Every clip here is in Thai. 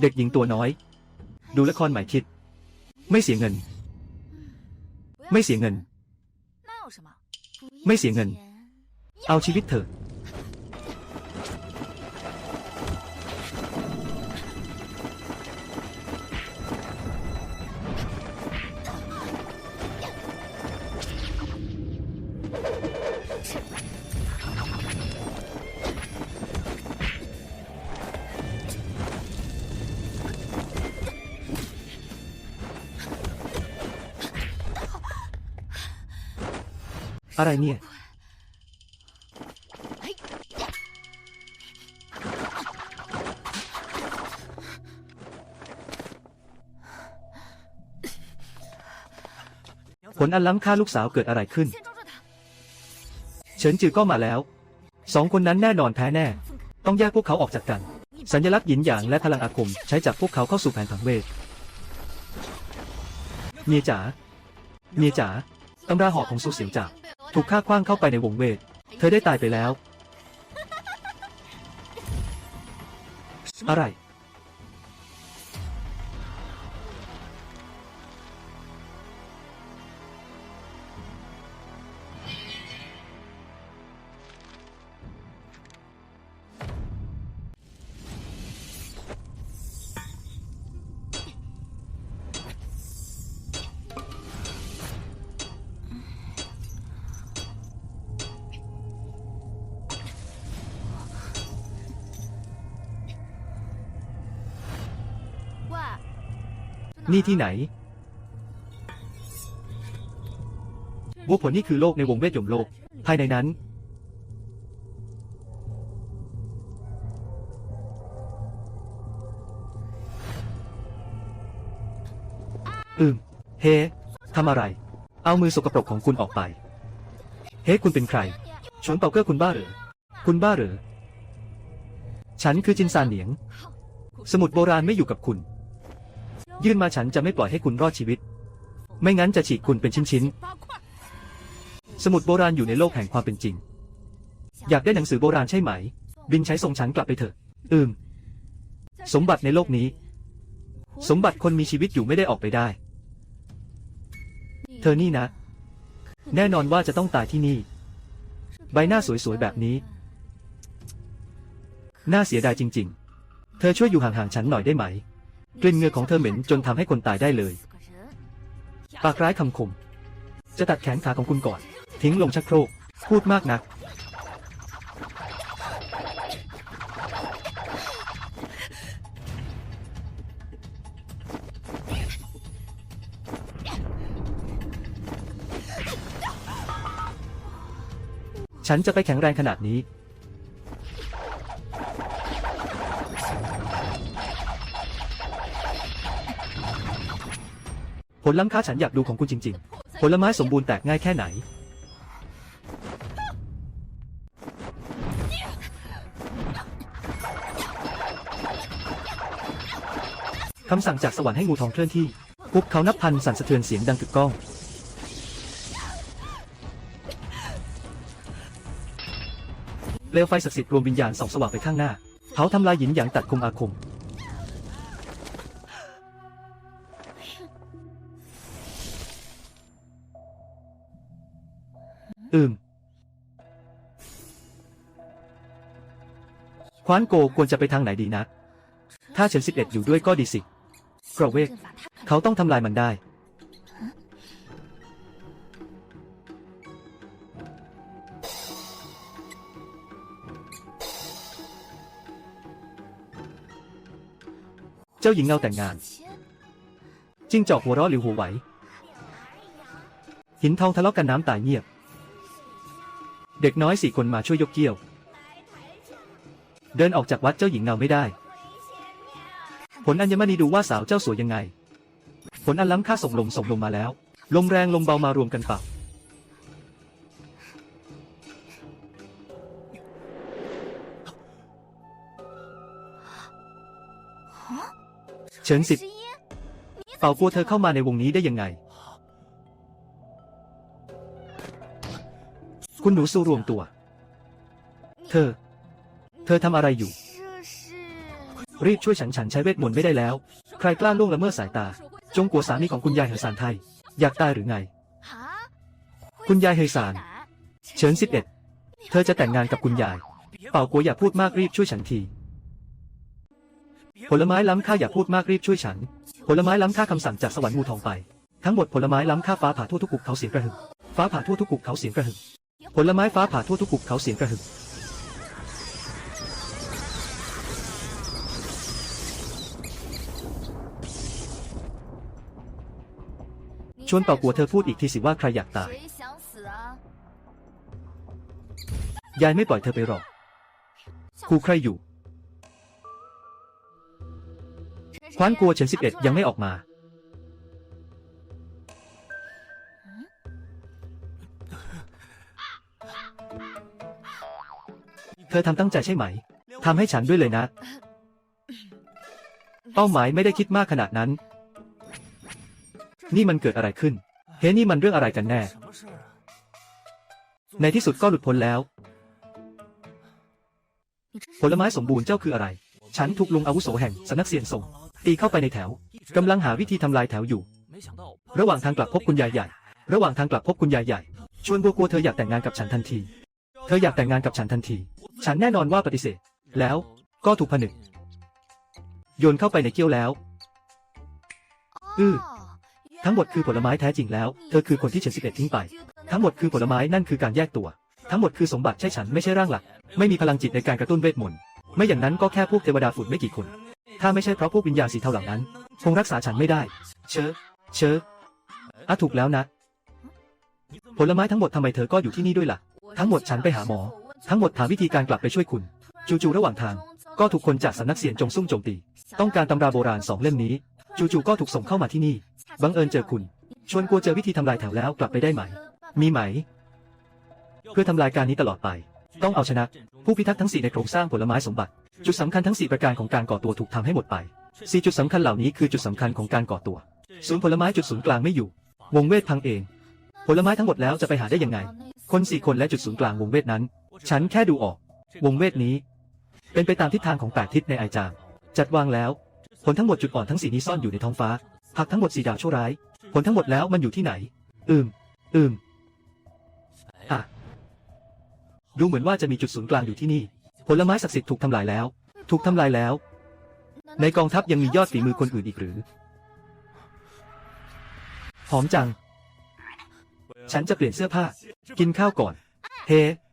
เด็กหญิงตัวน้อย ดูละครหมายคิด ไม่เสียเงิน ไม่เสียเงิน ไม่เสียเงิน เอาชีวิตเถอะ อะไรเนี่ย ผลอันล้ำค่าลูกสาวเกิดอะไรขึ้น เฉินจือก็มาแล้ว สองคนนั้นแน่นอนแพ้แน่ ต้องแยกพวกเขาออกจากกัน สัญลักษณ์หยินหยางและพลังอาคมใช้จับพวกเขาเข้าสู่แผนถังเวท เมียจ๋า เมียจ๋าตำราหอของสุเสียวจา ถูกฆ่าคว้างเข้าไปในวงเวท เธอได้ตายไปแล้ว อะไร นี่ที่ไหนวัวผลนี่คือโลกในวงเวทยมโลก ภายในนั้น อืม เฮ้ทำอะไร เอามือสกปรกของคุณออกไป เฮ้คุณเป็นใคร ชวนเป่าเกอร์คุณบ้าหรือ คุณบ้าหรือ ฉันคือจินซานเหนียง สมุดโบราณไม่อยู่กับคุณ ยื่นมาฉันจะไม่ปล่อยให้คุณรอดชีวิต ไม่งั้นจะฉีกคุณเป็นชิ้นๆ สมุดโบราณอยู่ในโลกแห่งความเป็นจริง อยากได้หนังสือโบราณใช่ไหม บินใช้ส่งฉันกลับไปเถอะ อืม สมบัติในโลกนี้ สมบัติคนมีชีวิตอยู่ไม่ได้ออกไปได้ เธอนี่นะ แน่นอนว่าจะต้องตายที่นี่ ใบหน้าสวยๆแบบนี้ น่าเสียดายจริง ๆ เธอช่วยอยู่ห่างๆฉันหน่อยได้ไหม กลิ่นเหงื่อของเธอเหม็นจนทำให้คนตายได้เลย ปากร้ายคำคม จะตัดแขนขาของคุณก่อน ทิ้งลงชักโครก พูดมากนัก ฉันจะไปแข็งแรงขนาดนี้ ผลล้ำค่าฉันอยากดูของคุณจริง ๆ ผลไม้สมบูรณ์แตกง่ายแค่ไหน คำสั่งจากสวรรค์ให้งูทองเคลื่อนที่พวกเขานับพันสั่นสะเทือนเสียงดังกึกก้อง เปลวไฟศักดิ์สิทธิ์รวมวิญญาณส่องสว่างไปข้างหน้า เผาทำลายหยินหยางตัดคมอาคม ควานโกควรจะไปทางไหนดีนะ ถ้าเฉินสิบเอ็ดอยู่ด้วยก็ดีสิกรเวก เขาต้องทำลายมันได้ เจ้าหญิงเงาแต่งงาน จิ้งจอกหัวเราะหลิวหัวไหว หินทองทะเลาะกันน้ำตายเงียบ เด็กน้อยสี่คนมาช่วยยกเกี้ยว เดินออกจากวัดเจ้าหญิงเงาไม่ได้ ผลอัญมณีดูว่าสาวเจ้าสวยยังไง ผลอันล้ำค่าส่งลมส่งลมมาแล้ว ลมแรงลมเบามารวมกันเปล่าเฉินสิทธิ์十一，เป่ากลัวเธอเข้ามาในวงนี้ได้ยังไง คุณหนูสู้รวมตัว เธอ เธอทำอะไรอยู่ รีบช่วยฉันฉันใช้เวทมนต์ไม่ได้แล้ว ใครกล้าล่วงละเมิดสายตา จงกลัวสามีของคุณยายเฮอสานไทย อยากตายหรือไง คุณยายเฮยสาน เฉินสิบเอ็ดเธอจะแต่งงานกับคุณยาย เป่ากัวอย่าพูดมากรีบช่วยฉันที ผลไม้ล้ำค่าอย่าพูดมากรีบช่วยฉัน ผลไม้ล้ำค่าคำสั่งจากสวรรค์งูทองไป ทั้งหมดผลไม้ล้ำค่าฟ้าผ่าทั่วทุกปุกเขาเสียงกระหึ่มฟ้าผ่าทั่วทุกปุกเขาเสียงกระหึ่มผลไม้ฟ้าผ่าทั่วทุกปุกเขาเสียงกระหึ่ม ชวนต่อกัวเธอพูดอีกทีสิว่าใครอยากตาย ยายไม่ปล่อยเธอไปหรอกครูใครอยู่ ควานกัวเฉินสิบเอ็ดยังไม่ออกมา เธอทำตั้งใจใช่ไหม ทำให้ฉันด้วยเลยนะ เป้าหมายไม่ได้คิดมากขนาดนั้น นี่มันเกิดอะไรขึ้น เฮ้นี่มันเรื่องอะไรกันแน่ ในที่สุดก็หลุดพ้นแล้ว ผลไม้สมบูรณ์เจ้าคืออะไร ฉันถูกลุงอาวุโสแห่งสนักเสียนส่ง ตีเข้าไปในแถว กำลังหาวิธีทำลายแถวอยู่ ระหว่างทางกลับพบคุณยายใหญ่ ระหว่างทางกลับพบคุณยายใหญ่ ชวนบัวกลัวเธออยากแต่งงานกับฉันทันที เธออยากแต่งงานกับฉันทันที ฉันแน่นอนว่าปฏิเสธ แล้วก็ถูกผนึก โยนเข้าไปในเกี้ยวแล้ว อื้อ ทั้งหมดคือผลไม้แท้จริงแล้ว เธอคือคนที่เฉินสิบเอ็ดทิ้งไป ทั้งหมดคือผลไม้นั่นคือการแยกตัว ทั้งหมดคือสมบัติใช่ฉันไม่ใช่ร่างหลัก ไม่มีพลังจิตในการกระตุ้นเวทมนต์ไม่อย่างนั้นก็แค่พวกเทวดาฝุ่นไม่กี่คน ถ้าไม่ใช่เพราะพวกวิญญาณสีเทาเหล่านั้น คงรักษาฉันไม่ได้ เชอเชออะถูกแล้วนะ ผลไม้ทั้งหมดทำไมเธอก็อยู่ที่นี่ด้วยล่ะ ทั้งหมดฉันไปหาหมอ ทั้งหมดถามวิธีการกลับไปช่วยคุณ จู่ๆระหว่างทาง ก็ถูกคนจากสำนักเสียนจงซุ่มโจมตี ต้องการตำราโบราณสองเล่มนี้ จู่ๆก็ถูกส่งเข้ามาที่นี่ บังเอิญเจอคุณ ชวนกลัวเจอวิธีทำลายแถวแล้วกลับไปได้ไหม มีไหม เพื่อทำลายการนี้ตลอดไป ต้องเอาชนะ ผู้พิทักษ์ทั้งสี่ในโครงสร้างผลไม้สมบัติ จุดสำคัญทั้งสี่ประการของการก่อตัวถูกทำให้หมดไปสี่จุดสำคัญเหล่านี้คือจุดสำคัญของการก่อตัว ศูนย์ผลไม้จุดศูนย์กลางไม่อยู่ วงเวทพังเอง ผลไม้ทั้งหมดแล้วจะไปหาได้ยังไง คนสี่คนและจุดศูนย์กลางวงเวทนั้น ฉันแค่ดูออก วงเวทนี้ เป็นไปตามทิศทางของแปดทิศในไอจามจัดวางแล้ว ผลทั้งหมดจุดอ่อนทั้งสี่นี้ซ่อนอยู่ในท้องฟ้า ผักทั้งหมดสี่ดาวชั่วร้าย ผลทั้งหมดแล้วมันอยู่ที่ไหน อืม อืม อะ ดูเหมือนว่าจะมีจุดศูนย์กลางอยู่ที่นี่ ผลไม้ศักดิ์สิทธิ์ถูกทำลายแล้ว ถูกทำลายแล้ว ในกองทัพยังมียอดฝีมือคนอื่นอีกหรือ หอมจัง ฉันจะเปลี่ยนเสื้อผ้า กินข้าวก่อน เฮฮึ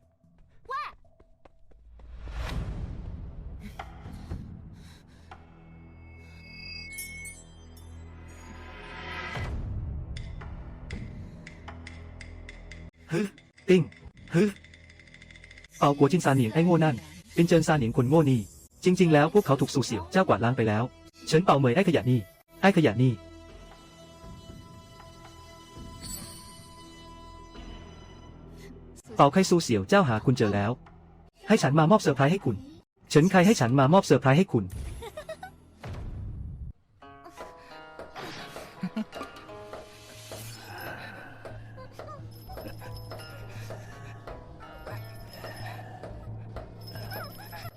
ติ้งฮึเปากัวจินซาเหนียงไอ้โง่นั่นเป็นเจินซาเหนียงคนโง่นี่ จริง ๆ แล้วพวกเขาถูกสู่เสี่ยวเจ้ากวาดล้างไปแล้ว เฉินเป่าเหมยไอ้ขยะนี่ ไอ้ขยะนี่ เป่าไคซูเสี่ยวเจ้าหาคุณเจอแล้ว ให้ฉันมามอบเซอร์ไพรส์ให้คุณ เฉินใครให้ฉันมามอบเซอร์ไพรส์ให้คุณ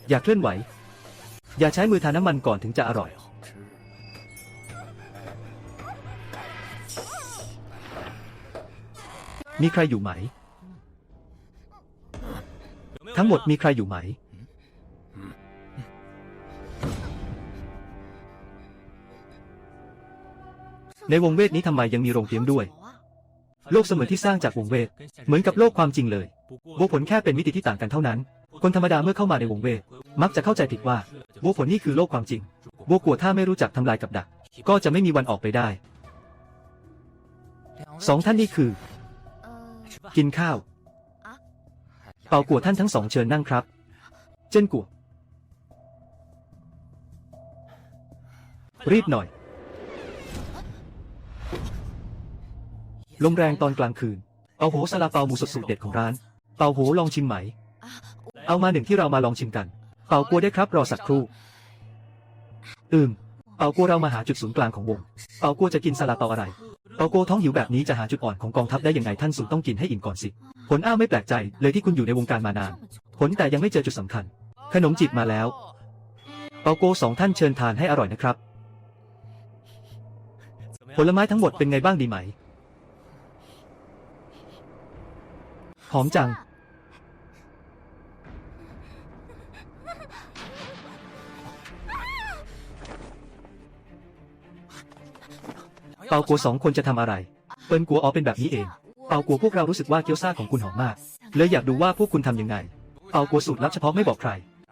อย่าเคลื่อนไหว อย่าใช้มือทาน้ำมันก่อนถึงจะอร่อย。มีใครอยู่ไหม ทั้งหมดมีใครอยู่ไหม ในวงเวทนี้ทำไมยังมีโรงเตียมด้วย โลกเสมือนที่สร้างจากวงเวท เหมือนกับโลกความจริงเลยวัวผลแค่เป็นมิติที่ต่างกันเท่านั้น คนธรรมดาเมื่อเข้ามาในวงเวทมักจะเข้าใจผิดว่าวัวผลนี่คือโลกความจริงวัวกัวถ้าไม่รู้จักทำลายกับดัก ก็จะไม่มีวันออกไปได้สองท่านนี่คือ，กินข้าว เป่ากัวท่านทั้งสองเชิญนั่งครับ เจิ้นกัวรีบหน่อย ลมแรงตอนกลางคืนเอาโหซาลาเปาหมูสดสูตรเด็ดของร้าน เปาโหลองชิมไหม เอามาหนึ่งที่เรามาลองชิมกัน เป่ากัวได้ครับรอสักครู่ อืม เป่ากัวเรามาหาจุดศูนย์กลางของวง เป่ากัวจะกินซาลาเปาอะไร เปากัวท้องหิวแบบนี้จะหาจุดอ่อนของกองทัพได้ยังไงท่านสุนต้องกินให้อิ่มก่อนสิ ผลอ้าวไม่แปลกใจเลยที่คุณอยู่ในวงการมานาน ผลแต่ยังไม่เจอจุดสำคัญ ขนมจีบมาแล้ว เปาโกสองท่านเชิญทานให้อร่อยนะครับ ผลไม้ทั้งหมดเป็นไงบ้างดีไหม หอมจัง เปากัวสองคนจะทำอะไร เปิ้นกัวอ๋อเป็นแบบนี้เอง เปากัวพวกเรารู้สึกว่าเกี๊ยวซ่าของคุณหอมมาก เลยอยากดูว่าพวกคุณทำยังไง เปากัวสูตรลับเฉพาะไม่บอกใคร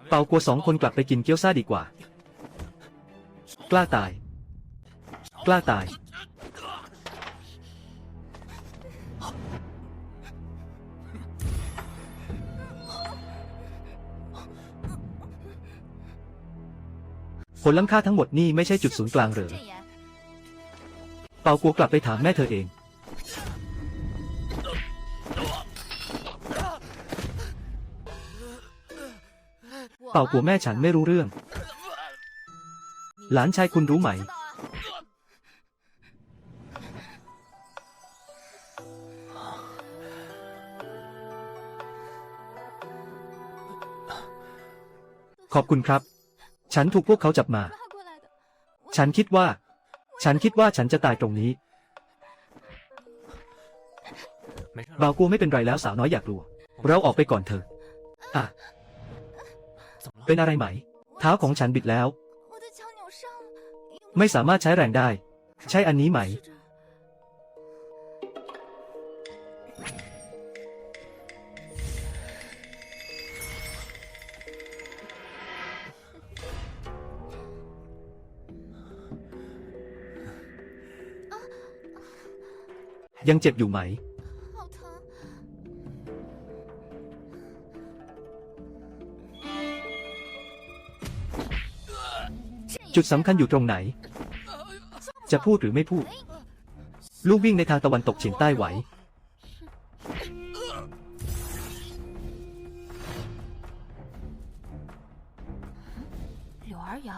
เปากัวสองคนกลับไปกินเกี๊ยวซ่าดีกว่า กล้าตาย กล้าตาย ผลล้ำค่าทั้งหมดนี่ไม่ใช่จุดศูนย์กลางเหรอ阵言， เปากัวกลับไปถามแม่เธอเอง เปากัวแม่ฉันไม่รู้เรื่อง หลานชายคุณรู้ไหม ขอบคุณครับ ฉันถูกพวกเขาจับมา ฉันคิดว่า ฉันคิดว่าฉันจะตายตรงนี้บาวกลัวไม่เป็นไรแล้วสาวน้อยอยากรู้ เราออกไปก่อนเถอะอะเป็นอะไรไหม เท้าของฉันบิดแล้ว ไม่สามารถใช้แรงได้ ใช้อันนี้ไหม ยังเจ็บอยู่ไหม 好疼！ จุดสำคัญอยู่ตรงไหน จะพูดหรือไม่พูด ลูกวิ่งในทางตะวันตกเฉียงใต้ไหว 柳儿瑶，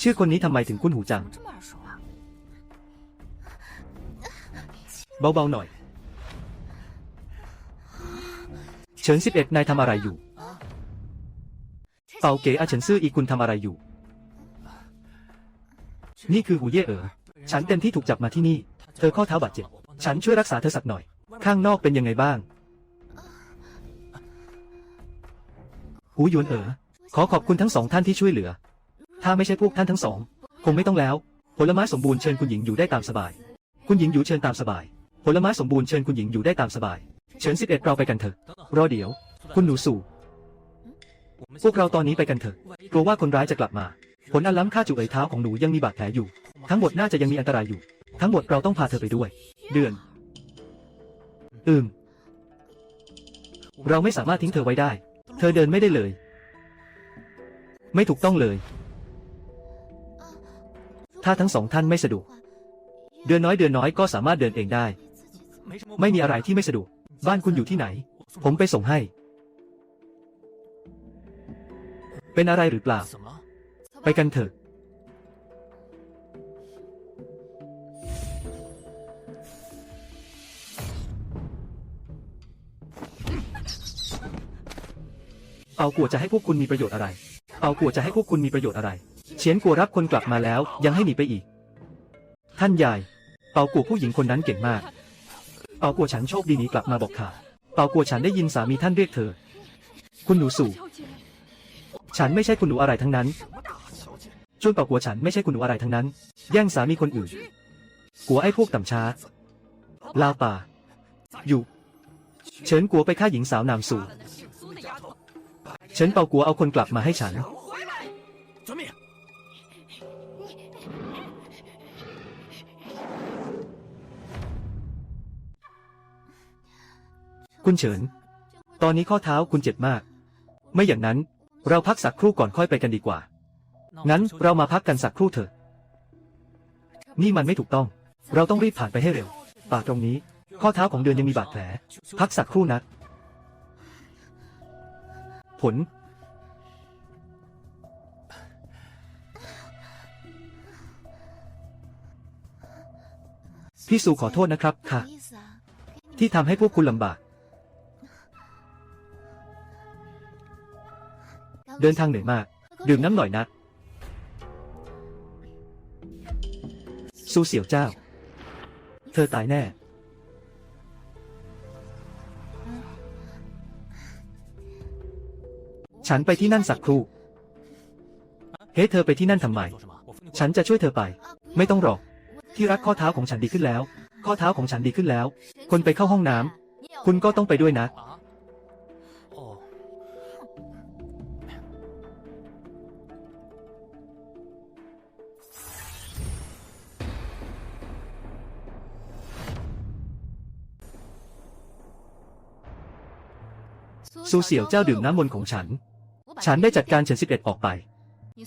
ชื่อคนนี้ทำไมถึงคุ้นหูจัง 怎么这么耳熟 เบาๆหน่อย เฉินสิบเอ็ดนายทำอะไรอยู่ เปาเก๋อาเฉินซื่ออีคุณทำอะไรอยู่ นี่คือหูเย่เอ๋อฉันเต็มที่ถูกจับมาที่นี่ เธอข้อเท้าบาดเจ็บ ฉันช่วยรักษาเธอสักหน่อย ข้างนอกเป็นยังไงบ้าง หูหยวนเอ๋อขอขอบคุณทั้งสองท่านที่ช่วยเหลือ ถ้าไม่ใช่พวกท่านทั้งสอง คงไม่ต้องแล้ว ผลไม้สมบูรณ์เชิญคุณหญิงอยู่ได้ตามสบาย คุณหญิงอยู่เชิญตามสบาย ผลไม้สมบูรณ์เชิญคุณหญิงอยู่ได้ตามสบาย เฉินสิบเอ็ดเราไปกันเถอะ รอเดี๋ยว คุณหนูสู่ พวกเราตอนนี้ไปกันเถอะ กลัวว่าคนร้ายจะกลับมา ผลอันล้ำค่าจุเอ๋ยเท้าของหนูยังมีบาดแผลอยู่ ทั้งหมดน่าจะยังมีอันตรายอยู่ ทั้งหมดเราต้องพาเธอไปด้วย เดือน อืม เราไม่สามารถทิ้งเธอไว้ได้ เธอเดินไม่ได้เลย ไม่ถูกต้องเลย ถ้าทั้งสองท่านไม่สะดวก เดือนน้อยเดือนน้อยก็สามารถเดินเองได้ ไม่มีอะไรที่ไม่สะดวก บ้านคุณอยู่ที่ไหน ผมไปส่งให้ เป็นอะไรหรือเปล่า ไปกันเถอะ เอากัวจะให้พวกคุณมีประโยชน์อะไร เอากัวจะให้พวกคุณมีประโยชน์อะไร เฉียนกัวรับคนกลับมาแล้ว ยังให้หนีไปอีก ท่านยาย เอากัวผู้หญิงคนนั้นเก่งมาก เปากัวฉันโชคดีหนีกลับมาบอกข่าวเปากัวฉันได้ยินสามีท่านเรียกเธอ คุณหนูสู่ ฉันไม่ใช่คุณหนูอะไรทั้งนั้นจนเป่ากัวฉันไม่ใช่คุณหนูอะไรทั้งนั้น แย่งสามีคนอื่น กัวไอ้พวกต่ำช้า ลาวป่า อยู่ เฉินกัวไปฆ่าหญิงสาวนามสู่ เฉินเป่ากัวเอาคนกลับมาให้ฉัน คุณเฉิน ตอนนี้ข้อเท้าคุณเจ็บมาก ไม่อย่างนั้น เราพักสักครู่ก่อนค่อยไปกันดีกว่า งั้นเรามาพักกันสักครู่เถอะ นี่มันไม่ถูกต้อง เราต้องรีบผ่านไปให้เร็วป่าตรงนี้ ข้อเท้าของเดือนยังมีบาดแผล พักสักครู่นะ ผล พี่สูขอโทษนะครับค่ะ ที่ทำให้พวกคุณลำบาก เดินทางเหนื่อยมาก ดื่มน้ำหน่อยนะซูเสี่ยวเจ้า เธอตายแน่ ฉันไปที่นั่นสักครู่ เฮ้เธอไปที่นั่นทำไม ฉันจะช่วยเธอไป ไม่ต้องหรอก ที่รักข้อเท้าของฉันดีขึ้นแล้ว ข้อเท้าของฉันดีขึ้นแล้ว คนไปเข้าห้องน้ำคุณก็ต้องไปด้วยนะ ซูเสี่ยวเจ้าดื่มน้ำมนต์ของฉัน ฉันได้จัดการเฉินสิบเอ็ดออกไป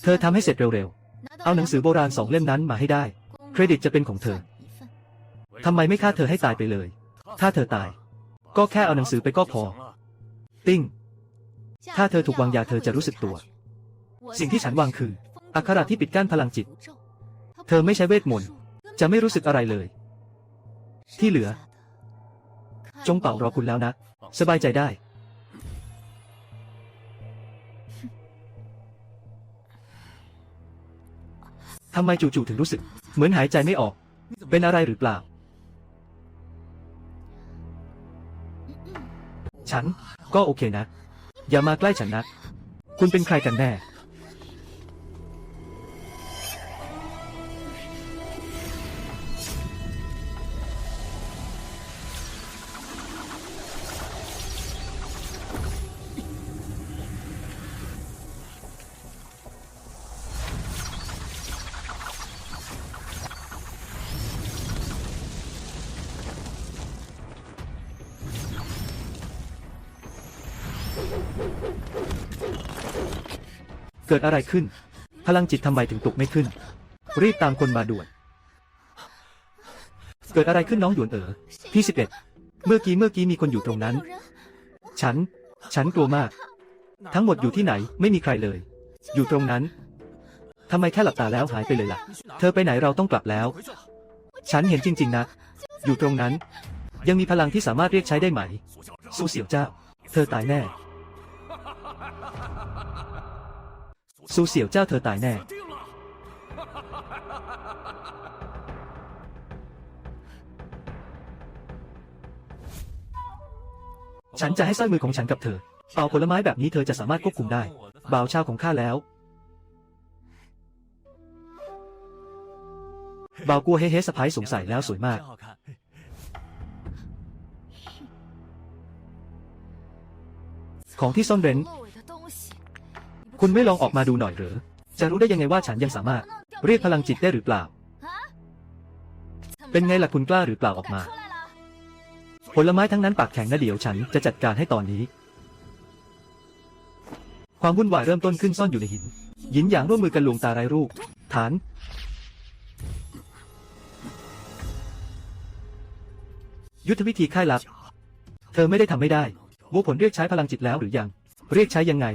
เธอทำให้เสร็จเร็วๆ เอาหนังสือโบราณสองเล่มนั้นมาให้ได้ เครดิตจะเป็นของเธอทำไมไม่ฆ่าเธอให้ตายไปเลย ถ้าเธอตาย ก็แค่เอาหนังสือไปก็พอ ติ้ง ถ้าเธอถูกวางยาเธอจะรู้สึกตัว สิ่งที่ฉันวางคืออักขระที่ปิดกั้นพลังจิต เธอไม่ใช้เวทมนต์ จะไม่รู้สึกอะไรเลย ที่เหลือ จงเป่ารอคุณแล้วนะ สบายใจได้ ทำไมจู่ๆถึงรู้สึก เหมือนหายใจไม่ออก เป็นอะไรหรือเปล่า ฉัน ก็โอเคนะ อย่ามาใกล้ฉันนะ คุณเป็นใครกันแน่ เกิดอะไรขึ้น พลังจิตทำไมถึงตกไม่ขึ้น รีบตามคนมาด่วน เกิดอะไรขึ้นน้องหยวนเอ๋อพี่สิบเอ็ดเมื่อกี้เมื่อกี้มีคนอยู่ตรงนั้น ฉัน ฉันกลัวมาก ทั้งหมดอยู่ที่ไหนไม่มีใครเลย อยู่ตรงนั้นทำไมแค่หลับตาแล้วหายไปเลยล่ะ เธอไปไหนเราต้องกลับแล้ว ฉันเห็นจริง ๆ นะ อยู่ตรงนั้น ยังมีพลังที่สามารถเรียกใช้ได้ไหม สู้เสี่ยวเจ้า เธอตายแน่ ซูเสี่ยวเจ้าเธอตายน่ ฉันจะให้สร้อยมือของฉันกับเธอ เป่าผลไม้แบบนี้เธอจะสามารถควบคุมได้ บ่าวชาวของข้าแล้ว บ่าวกลัวเฮ้เฮ้สไพ้ายสงสัยแล้วสวยมาก ของที่ซ่อนเร้น คุณไม่ลองออกมาดูหน่อยหรือ จะรู้ได้ยังไงว่าฉันยังสามารถ เรียกพลังจิตได้หรือเปล่า เป็นไงล่ะคุณกล้าหรือเปล่าออกมา ผลไม้ทั้งนั้นปากแข็งนะเดี๋ยวฉันจะจัดการให้ตอนนี้ ความวุ่นวายเริ่มต้นขึ้นซ่อนอยู่ในหินหินหยางร่วมมือกันลวงตาไร้รูป ฐาน ยุทธวิธีค่ายลับ เธอไม่ได้ทำไม่ได้วุวผลเรียกใช้พลังจิตแล้วหรือยัง เรียกใช้ยังไง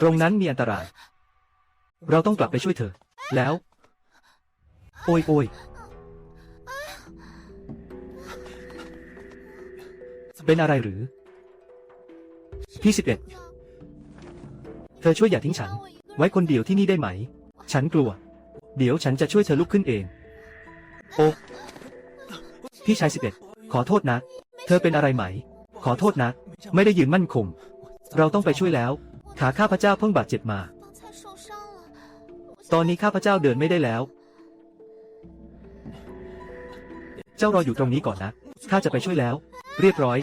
ตรงนั้นมีอันตราย เราต้องกลับไปช่วยเธอ แล้ว โอ้ยโอ้ยเป็นอะไรหรือ พี่สิบเอ็ดเธอช่วยอย่าทิ้งฉัน ไว้คนเดียวที่นี่ได้ไหม ฉันกลัว เดี๋ยวฉันจะช่วยเธอลุกขึ้นเอง โอ้พี่ชายสิบเอ็ดขอโทษนะ เธอเป็นอะไรไหม ขอโทษนะ ไม่ได้ยืนมั่นคง เราต้องไปช่วยแล้ว ขาข้าพเจ้าเพิ่งบาดเจ็บมา ตอนนี้ข้าพเจ้าเดินไม่ได้แล้ว เจ้ารออยู่ตรงนี้ก่อนนะ ข้าจะไปช่วยแล้ว เรียบร้อย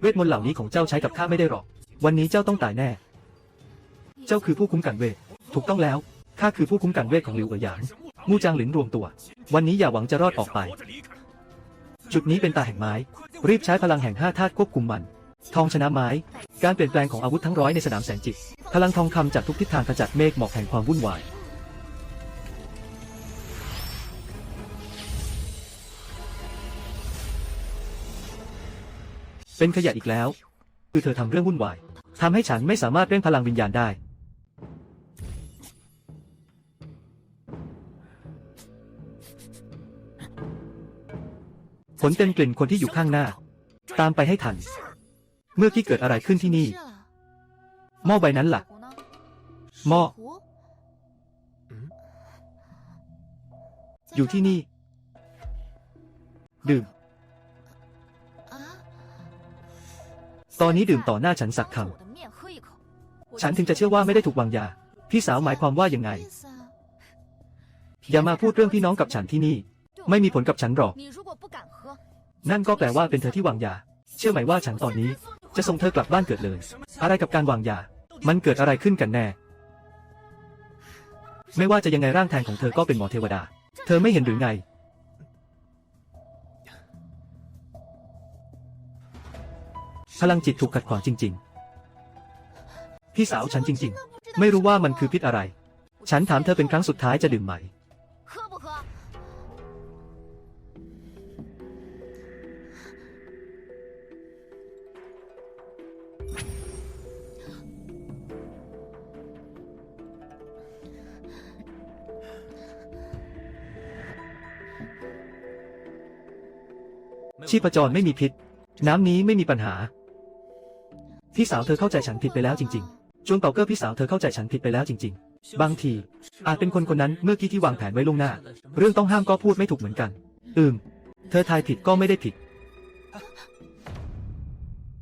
เวทมนต์เหล่านี้ของเจ้าใช้กับข้าไม่ได้หรอก วันนี้เจ้าต้องตายแน่ เจ้าคือผู้คุ้มกันเวท ถูกต้องแล้ว ข้าคือผู้คุ้มกันเวทของหลิวเอ๋อหยางมู่จางหลินรวมตัว วันนี้อย่าหวังจะรอดออกไป จุดนี้เป็นตาแห่งไม้ รีบใช้พลังแห่งห้าธาตุควบคุมมัน ทองชนะไม้ การเปลี่ยนแปลงของอาวุธทั้งร้อยในสนามแสงจิต พลังทองคำจากทุกทิศทางขจัดเมฆหมอกแห่งความวุ่นวาย เป็นขยะอีกแล้ว คือเธอทำเรื่องวุ่นวายทำให้ฉันไม่สามารถเร่งพลังวิญญาณได้ ผลเต็นกลิ่นคนที่อยู่ข้างหน้า ตามไปให้ทัน เมื่อกี้เกิดอะไรขึ้นที่นี่ หม้อใบนั้นละ่ะ หม้อ อยู่ที่นี่ ดื่ม ตอนนี้ดื่มต่อหน้าฉันสักคำ ฉันถึงจะเชื่อว่าไม่ได้ถูกวางยา พี่สาวหมายความว่าอย่างไง อย่ามาพูดเรื่องพี่น้องกับฉันที่นี่ ไม่มีผลกับฉันหรอก นั่นก็แปลว่าเป็นเธอที่วางยา เชื่อไหมว่าฉันตอนนี้ จะส่งเธอกลับบ้านเกิดเลย อะไรกับการวางยา มันเกิดอะไรขึ้นกันแน่ ไม่ว่าจะยังไงร่างแทนของเธอก็เป็นหมอเทวดา เธอไม่เห็นหรือไง พลังจิตถูกขัดขวางจริง ๆ พี่สาวฉันจริง ๆ ไม่รู้ว่ามันคือพิษอะไร ฉันถามเธอเป็นครั้งสุดท้ายจะดื่มไหม ชีพจรไม่มีพิษ น้ำนี้ไม่มีปัญหา พี่สาวเธอเข้าใจฉันผิดไปแล้วจริงๆจวงเป่าเกอร์พี่สาวเธอเข้าใจฉันผิดไปแล้วจริง ๆ บางที อาจเป็นคนคนนั้นเมื่อกี้ที่วางแผนไว้ล่วงหน้า เรื่องต้องห้ามก็พูดไม่ถูกเหมือนกัน อืม เธอทายผิดก็ไม่ได้ผิด